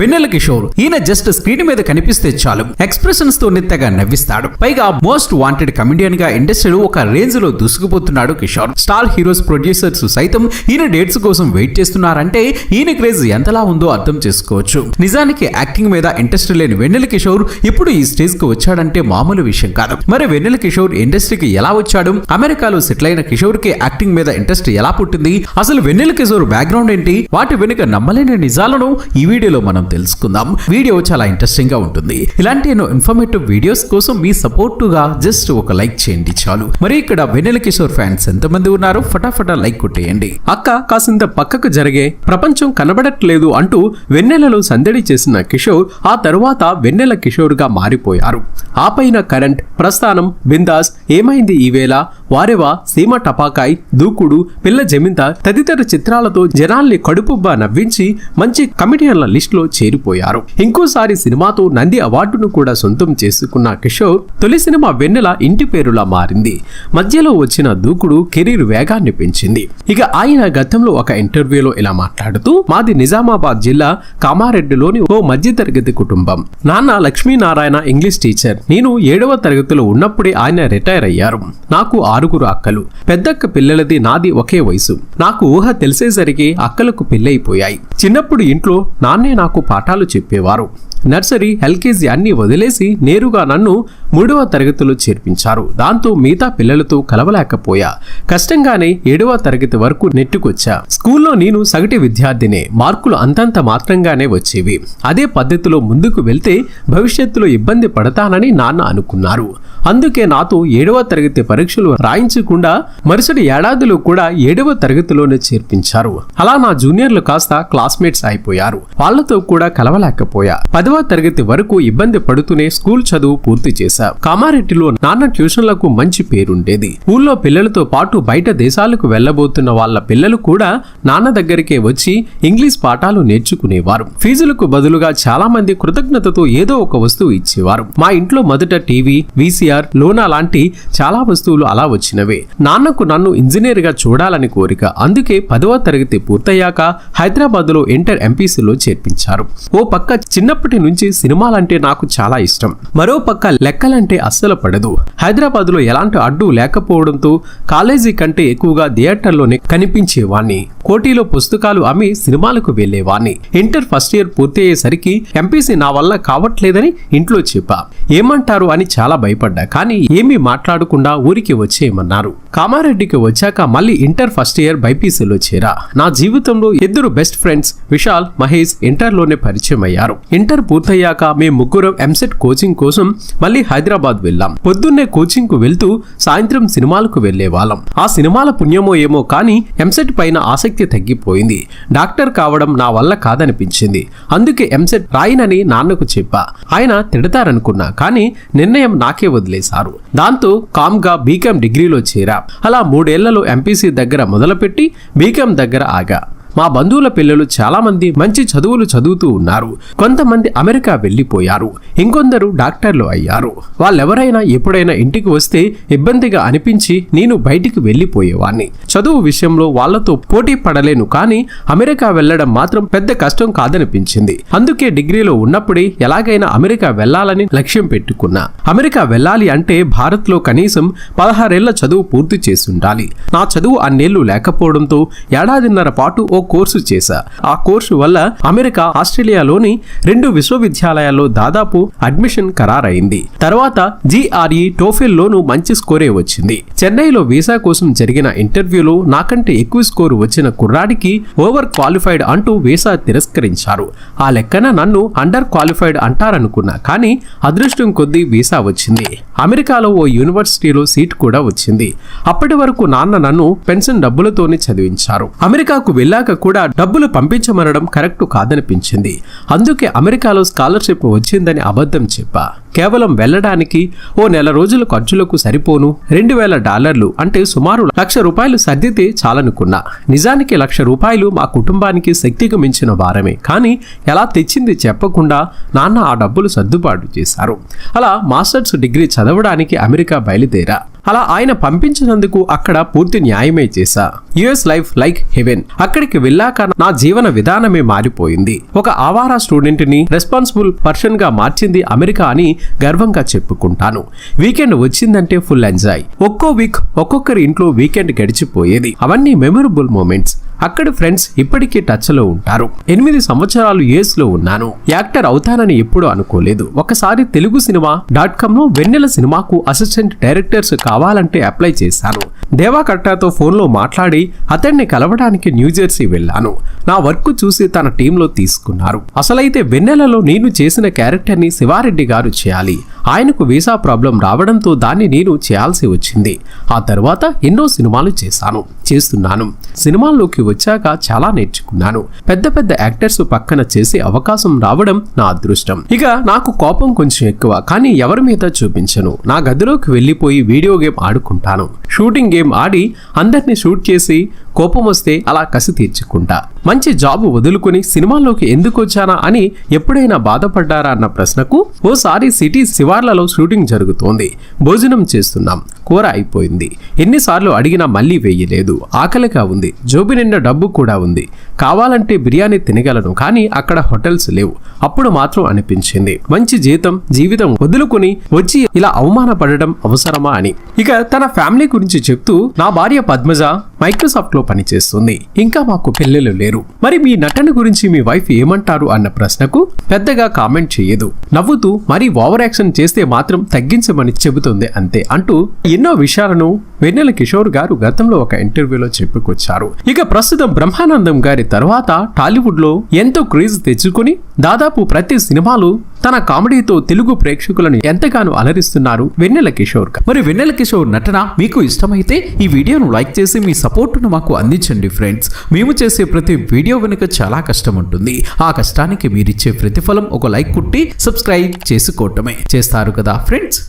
వెన్నెల కిషోర్. ఈయన just screen మీద కనిపిస్తే చాలు. ఎక్స్ప్రెషన్స్తో నిత్తగా నవ్విస్తాడు. పైగా మోస్ట్ వాంటెడ్ కమెడియన్గా ఇండస్ట్రీలో ఒక రేంజ్లో దూసుకుపోతున్నాడు కిషోర్. స్టార్ హీరోస్ ప్రొడ్యూసర్స్ సైతం ఈయన డేట్స్ కోసం వెయిట్ చేస్తున్నారంటే ఈయన క్రేజ్ ఎంతలా ఉందో అర్థం చేసుకోవచ్చు. నిజానికి యాక్టింగ్ మీద ఇంట్రెస్ట్ లేని వెన్నెల కిషోర్ ఇప్పుడు ఈ స్టేజ్కు వచ్చాడంటే మామూలు విషయం కాదు. మరి వెన్నెల కిషోర్ ఇండస్ట్రీకి ఎలా వచ్చాడు? అమెరికాలో సెటిల్ అయిన కిషోర్కి యాక్టింగ్ మీద ఇంట్రెస్ట్ ఎలా పుట్టింది? అసలు వెన్నెల కిషోర్ బ్యాక్గ్రౌండ్ ఏంటి? వాటి వెనుక నమ్మలేని నిజాలను ఈ వీడియోలో మనం తెలుసుకుందాం. వీడియో చాలా ఇంట్రెస్టింగ్గా ఉంటుంది. ఇలాంటి ఎన్నో ఇన్ఫర్మేటివ్ వీడియోస్ కోసం మీ సపోర్ట్గా జస్ట్ ఒక లైక్ చేయండి చాలు. మరి ఇక్కడ వెన్నెల కిషోర్ ఫ్యాన్స్ ఎంతమంది ఉన్నారు ఫటాఫటా లైక్ కొట్టేయండి. అక్క కాసింత పక్కకు జరిగే ప్రపంచం కనబడట్లేదు అంటూ వెన్నెలలో సందడి చేసిన కిషోర్ ఆ తరువాత వెన్నెల కిషోర్గా మారిపోయారు ఆపైన కరెంట్ ప్రస్థానం బిందాస్ ఏమైంది ఈ వేళ వారెవా సీమ టపాకాయ్ దూకుడు పిల్ల జమింత తదితర చిత్రాలతో జనాల్ని కడుపుబ్బా నవ్వించి మంచి కమిడియన్ల లిస్ట్లో చేరిపోయారు. ఇంకోసారి సినిమాతో నంది అవార్డును కూడా సొంతం చేసుకున్న కిషోర్ తొలి సినిమా వెన్నెల ఇంటి పేరులా మారింది. మధ్యలో వచ్చిన దూకుడు కెరీర్ వేగాన్ని పెంచింది. ఇక ఆయన గతంలో ఒక ఇంటర్వ్యూలో ఇలా మాట్లాడుతూ మాది నిజామాబాద్ జిల్లా కామారెడ్డిలోని ఓ మధ్యతరగతి కుటుంబం. నాన్న లక్ష్మీనారాయణ ఇంగ్లీష్ టీచర్. నేను ఏడవ తరగతిలో ఉన్నప్పుడే ఆయన రిటైర్ అయ్యారు. నాకు ఆరుగురు అక్కలు. పెద్దక్క పిల్లలది నాది ఒకే వయసు. నాకు ఊహ తెలిసేసరికి అక్కలకు పెళ్ళైపోయాయి చిన్నప్పుడు ఇంట్లో నాన్నే నాకు పాఠాలు చెప్పేవారు. నర్సరీ ఎల్కేజీ అన్ని వదిలేసి నేరుగా నన్ను మూడవ తరగతిలో చేర్పించారు. దాంతో మిగతా పిల్లలతో కలవలేకపోయా. కష్టంగానే ఏడవ తరగతి వరకు నెట్టుకొచ్చా. స్కూల్లో నేను సగటి విద్యార్థినే. మార్కులు అంతంత మాత్రంగానే వచ్చేవి. అదే పద్ధతిలో ముందుకు వెళ్తే భవిష్యత్తులో ఇబ్బంది పడతానని నాన్న అనుకున్నారు. అందుకే నాతో ఏడవ తరగతి పరీక్షలు రాయించకుండా మరుసటి ఏడాదిలో కూడా ఏడవ తరగతిలోనే చేర్పించారు. అలా నా జూనియర్లు కాస్త క్లాస్మేట్స్ అయిపోయారు. వాళ్ళతో కూడా కలవలేకపోయా. పదవ తరగతి వరకు ఇబ్బంది పడుతూనే స్కూల్ చదువు పూర్తి చేశా. కామారెడ్డిలో నాన్న ట్యూషన్లకు మంచి పేరుండేది. ఊళ్ళో పిల్లలతో పాటు బయట దేశాలకు వెళ్ళబోతున్న వాళ్ళ పిల్లలు కూడా నాన్న దగ్గరికే వచ్చి ఇంగ్లీష్ పాఠాలు నేర్చుకునేవారు. ఫీజులకు బదులుగా చాలా మంది కృతజ్ఞతతో ఏదో ఒక వస్తువు ఇచ్చేవారు. మా ఇంట్లో మొదట టీవీ వీసీఆర్ లోనా లాంటి చాలా వస్తువులు అలా వచ్చినవే. నాన్నకు నన్ను ఇంజనీర్గా చూడాలని కోరిక అందుకే పదవ తరగతి పూర్తయ్యాక హైదరాబాద్లో ఇంటర్ ఎంపీసీలో చేర్పించారు. ఓ పక్క చిన్నప్పటి నుంచి సినిమాలంటే నాకు చాలా ఇష్టం. మరో పక్క లెక్కలంటే అస్సలు పడదు. హైదరాబాద్లో ఎలాంటి అడ్డు లేకపోవడంతో కాలేజీ కంటే ఎక్కువగా థియేటర్లోనే కనిపించేవాణ్ణి. కోటిలో పుస్తకాలు అమ్మి సినిమాలకు వెళ్ళేవాణ్ణి ఇంటర్ ఫస్ట్ ఇయర్ పూర్తి అయ్యేసరికి ఎంపీసీ నా వల్ల కావట్లేదని ఇంట్లో చెప్పా. ఏమంటారు అని చాలా భయపడ్డా. కానీ ఏమీ మాట్లాడకుండా ఊరికి చేయమన్నారు. కామారెడ్డికి వచ్చాక మళ్ళీ ఇంటర్ ఫస్ట్ ఇయర్ బైపీసీలో చేరా. నా జీవితంలో ఇద్దరు బెస్ట్ ఫ్రెండ్స్ విశాల్ మహేష్ ఇంటర్లోనే పరిచయం అయ్యారు ఇంటర్ పూర్తయ్యాక మేము ముగ్గురం ఎంసెట్ కోచింగ్ కోసం మళ్ళీ హైదరాబాద్ వెళ్ళాం. పొద్దున్నే కోచింగ్కు వెళ్తూ సాయంత్రం సినిమాలకు వెళ్ళే వాళ్ళం ఆ సినిమాల పుణ్యమో ఏమో కానీ ఎంసెట్ పైన ఆసక్తి తగ్గిపోయింది. డాక్టర్ కావడం నా వల్ల కాదనిపించింది. అందుకే ఎంసెట్ రాయినని నాన్నకు చెప్పా. ఆయన తిడతారనుకున్నా కానీ నిర్ణయం నాకే వదిలేశారు. దాంతో కామ్గా డిగ్రీ డిగ్రీలో చేరా. అలా మూడేళ్ళలో ఎంపీసీ దగ్గర మొదలుపెట్టి బీకాం దగ్గర ఆగా. మా బంధువుల పిల్లలు చాలా మంది మంచి చదువులు చదువుతూ ఉన్నారు. కొంతమంది అమెరికా వెళ్ళిపోయారు. ఇంకొందరు డాక్టర్లు అయ్యారు. వాళ్ళెవరైనా ఎప్పుడైనా ఇంటికి వస్తే ఇబ్బందిగా అనిపించి నేను బయటికి వెళ్ళిపోయేవాణ్ణి. చదువు విషయంలో వాళ్ళతో పోటీ పడలేను కానీ అమెరికా వెళ్ళడం మాత్రం పెద్ద కష్టం కాదనిపించింది. అందుకే డిగ్రీలో ఉన్నప్పుడే ఎలాగైనా అమెరికా వెళ్ళాలని లక్ష్యం పెట్టుకున్నా. అమెరికా వెళ్ళాలి అంటే భారత్లో కనీసం పదహారేళ్ళ చదువు పూర్తి చేసి ఉండాలి. నా చదువు అన్నేళ్ళు లేకపోవడంతో ఏడాదిన్నర పాటు ఓ కోర్సు చేశా. ఆ కోర్సు వల్ల అమెరికా ఆస్ట్రేలియాలోని రెండు విశ్వవిద్యాలయాల్లో దాదాపు అడ్మిషన్ ఖరారైంది. తర్వాత జిఆర్ఈ టోఫిల్లోనూ మంచి స్కోరే వచ్చింది. చెన్నైలో వీసా కోసం జరిగిన ఇంటర్వ్యూలో నాకంటే ఎక్కువ స్కోరు వచ్చిన కుర్రాడికి ఓవర్ క్వాలిఫైడ్ అంటూ వీసా తిరస్కరించారు. ఆ లెక్కన నన్ను అండర్ క్వాలిఫైడ్ అంటారనుకున్నా కానీ అదృష్టం కొద్దీ వీసా వచ్చింది. అమెరికాలో ఓ యూనివర్సిటీలో సీట్ కూడా వచ్చింది. అప్పటి వరకు నాన్న నన్ను పెన్షన్ డబ్బులతోనే చదివించారు. అమెరికాకు వెళ్ళాక కూడా డబ్బులు పంపించమనడం కరెక్ట్ కాదనిపించింది. అందుకే అమెరికాలో స్కాలర్షిప్ వచ్చిందని అబద్ధం చెప్పా. కేవలం వెళ్ళడానికి ఓ నెల రోజుల ఖర్చులకు సరిపోను రెండు వేల డాలర్లు అంటే సుమారు లక్ష రూపాయలు సర్దితే చాలనుకున్నా. నిజానికి లక్ష రూపాయలు మా కుటుంబానికి శక్తికి మించిన భారమే కానీ ఎలా తెచ్చింది చెప్పకుండా నాన్న ఆ డబ్బులు సర్దుబాటు చేశారు. అలా మాస్టర్స్ డిగ్రీ చదవడానికి అమెరికా బయలుదేరా. అలా ఆయన పంపించినందుకు అక్కడ పూర్తి న్యాయమే చేశా. యుఎస్ లైఫ్ లైక్ హెవెన్ అక్కడికి వెళ్ళాక నా జీవన విధానమే మారిపోయింది. ఒక ఆవారా స్టూడెంట్ని రెస్పాన్సిబుల్ పర్సన్గా మార్చింది అమెరికా అని గర్వంగా చెప్పుకుంటాను. వీకెండ్ వచ్చిందంటే ఫుల్ ఎంజాయ్. ఒక్కో వీక్ ఒక్కొక్కరి ఇంట్లో వీకెండ్ గడిచిపోయేది. అవన్నీ మెమొరబుల్ మూమెంట్స్. అక్కడి ఫ్రెండ్స్ ఇప్పటికీ టచ్లో ఉంటారు. ఎనిమిది సంవత్సరాలు ఏస్లో లో ఉన్నాను. యాక్టర్ అవుతానని ఎప్పుడూ అనుకోలేదు. ఒకసారి తెలుగు సినిమా డాట్ కామ్లో వెన్నెల సినిమాకు అసిస్టెంట్ డైరెక్టర్స్ కావాలంటే అప్లై చేశాను. దేవా కట్టాతో ఫోన్లో మాట్లాడి అతన్ని కలవడానికి న్యూజెర్సీ వెళ్ళాను. నా వర్క్ చూసి తన టీంలో తీసుకున్నారు. అసలైతే వెన్నెలలో నేను చేసిన క్యారెక్టర్ని శివారెడ్డి గారు చేయాలి. ఆయనకు వీసా ప్రాబ్లం రావడంతో దాన్ని నేను చేయాల్సి వచ్చింది. ఆ తర్వాత ఎన్నో సినిమాలు చేశాను. చేస్తున్నాను. సినిమాల్లోకి వచ్చాక చాలా నేర్చుకున్నాను. పెద్ద పెద్ద యాక్టర్స్ పక్కన చేసే అవకాశం రావడం నా అదృష్టం. ఇక నాకు కోపం కొంచెం ఎక్కువ కానీ ఎవరి మీద చూపించను. నా గదిలోకి వెళ్ళిపోయి వీడియో గేమ్ ఆడుకుంటాను. షూటింగ్ గేమ్ ఆడి అందరినీ షూట్ చేసి కోపం వస్తే అలా కసి తీర్చుకుంటా. మంచి జాబ్ వదులుకుని సినిమాల్లోకి ఎందుకు వచ్చానా అని ఎప్పుడైనా బాధపడ్డారా అన్న ప్రశ్నకు ఓసారి సిటీ శివార్లలో షూటింగ్ జరుగుతోంది. భోజనం చేస్తున్నాం. కూర అయిపోయింది. ఎన్నిసార్లు అడిగినా మళ్ళీ వేయలేదు. ఆకలిగా ఉంది. జోబి నిండా డబ్బు కూడా ఉంది. కావాలంటే బిర్యానీ తినగలను కానీ అక్కడ హోటల్స్ లేవు. అప్పుడు మాత్రం అనిపించింది. మంచి జీతం జీవితం వదులుకుని వచ్చి ఇలా అవమానపడడం అవసరమా అని. ఇక తన ఫ్యామిలీ గురించి చెప్తూ నా భార్య పద్మజ మైక్రోసాఫ్ట్లో పనిచేస్తుంది. ఇంకా మాకు పిల్లలు లేరు. మరి మీ నటన గురించి మీ వైఫ్ ఏమంటారు అన్న ప్రశ్నకు పెద్దగా కామెంట్ చేయదు. నవ్వుతూ మరి ఓవర్ యాక్షన్ చేస్తే మాత్రం తగ్గించమని చెబుతుంది అంతే అంటూ ఎన్నో విషయాలను వెన్నెల కిషోర్ గారు గతంలో ఒక ఇంటర్వ్యూలో చెప్పుకొచ్చారు. ఇక ప్రస్తుతం బ్రహ్మానందం గారి తర్వాత టాలీవుడ్లో ఎంతో క్రేజ్ తెచ్చుకుని దాదాపు ప్రతి సినిమాలు తన కామెడీతో తెలుగు ప్రేక్షకులను ఎంతగానో అలరిస్తున్నారు వెన్నెల కిషోర్. మరి వెన్నెల కిషోర్ నటన మీకు ఇష్టమైతే ఈ వీడియోను లైక్ చేసి మీ సపోర్టును మాకు అందించండి ఫ్రెండ్స్. మేము చేసే ప్రతి వీడియో వెనుక చాలా కష్టం ఉంటుంది. ఆ కష్టానికి మీరిచ్చే ప్రతిఫలం ఒక లైక్ కుట్టి సబ్స్క్రైబ్ చేసుకోవటమే. చేస్తారు కదా ఫ్రెండ్స్?